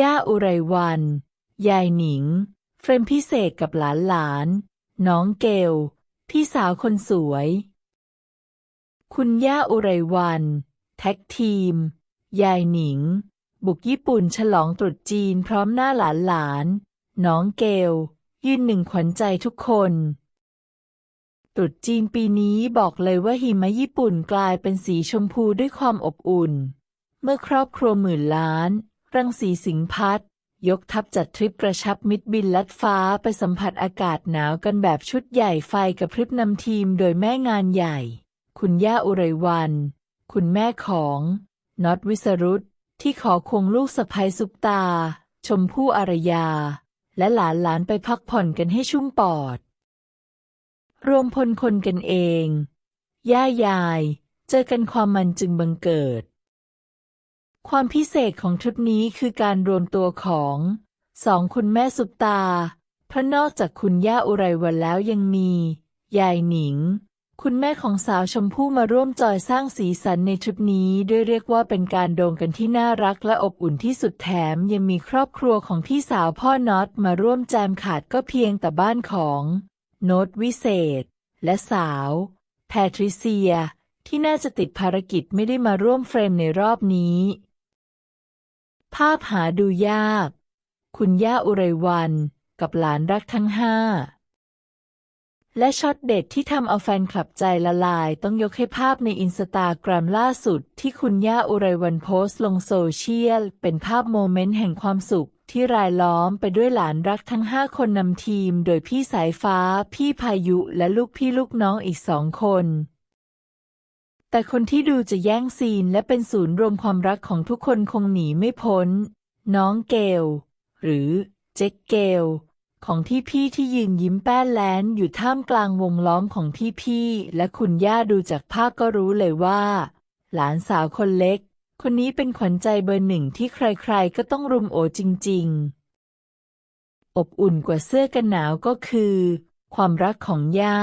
ย่าอุไรวัน ยายหนิง เฟรมพิเศษกับหลานหลาน น้องเกล พี่สาวคนสวย คุณย่าอุไรวัน แท็กทีม ยายหนิง บุกญี่ปุ่นฉลองตรุษจีนพร้อมหน้าหลานหลาน น้องเกล ยืนหนึ่งขวัญใจทุกคนตรุษจีนปีนี้บอกเลยว่าหิมะญี่ปุ่นกลายเป็นสีชมพูด้วยความอบอุ่น เมื่อครอบครัวหมื่นล้าน รังสีสิงพัฒน์ยกทัพจัดทริปกระชับมิตรบินลัดฟ้าไปสัมผัสอากาศหนาวกันแบบชุดใหญ่ไฟกับพริบนำทีมโดยแม่งานใหญ่ คุณย่าอุไรวัน คุณแม่ของน็อตวิสรุตที่ขอควงลูกสะใภ้ซุปตา ชมพู่อารยา และหลานหลานไปพักผ่อนกันให้ชุ่มปอด รวมพลคนกันเอง ย่ายาย เจอกันความมันจึงบังเกิด ความพิเศษของทริปนี้คือการรวมตัวของสองคุณแม่สุปตา เพราะนอกจากคุณย่าอุไรวันแล้วยังมี ยายหนิง คุณแม่ของสาวชมพู่มาร่วมจอยสร้างสีสันในทริปนี้ด้วยเรียกว่าเป็นการโดงกันที่น่ารักและอบอุ่นที่สุดแถมยังมีครอบครัวของพี่สาวพ่อน็อตมาร่วมแจมขาดก็เพียงแต่บ้านของ โน้ตวิเศษ และสาว แพทริเซีย ที่น่าจะติดภารกิจไม่ได้มาร่วมเฟรมในรอบนี้ ภาพหาดูยาก คุณย่าอุไรวันกับหลานรักทั้งห้า และช็อตเด็ดที่ทำเอาแฟนคลับใจละลายต้องยกให้ภาพในอินสตาแกรมล่าสุด ที่คุณย่าอุไรวันโพสต์ลงโซเชียล เป็นภาพโมเมนต์แห่งความสุขที่รายล้อมไปด้วยหลานรักทั้งห้าคนนำทีม โดยพี่สายฟ้า พี่พายุ และลูกพี่ลูกน้องอีกสองคน แต่คนที่ดูจะแย่งซีนและเป็นศูนย์รวมความรักของทุกคนคงหนีไม่พ้น น้องเกล หรือเจ๊กเกล ของที่พี่ที่ยืนยิ้มแป้นแลนอยู่ท่ามกลางวงล้อมของที่พี่และคุณย่าดูจากภาพก็รู้เลยว่า หลานสาวคนเล็ก คนนี้เป็นขวัญใจเบอร์หนึ่งที่ใครๆก็ต้องรุมโอจริง ๆ อบอุ่นกว่าเสื้อกันหนาวก็คือ ความรักของย่า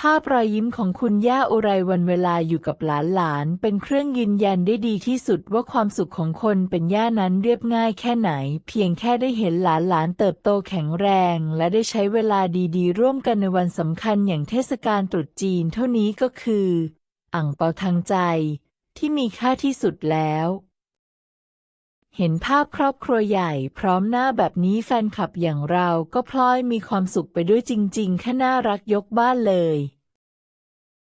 ภาพรอยยิ้มของคุณย่าอุไรวันเวลาอยู่กับหลานๆเป็นเครื่องยืนยันได้ดีที่สุดว่าความสุขของคนเป็นย่านั้นเรียบง่ายแค่ไหน เพียงแค่ได้เห็นหลานๆเติบโตแข็งแรง และได้ใช้เวลาดีๆ ร่วมกันในวันสำคัญอย่างเทศกาลตรุษจีนเท่านี้ก็คือ อ่างเปาทางใจ ที่มีค่าที่สุดแล้ว เห็นภาพครอบครัวใหญ่พร้อมหน้าแบบนี้แฟนคลับอย่างเราก็พลอยมีความสุขไปด้วยจริงๆแค่น่ารักยกบ้านเลย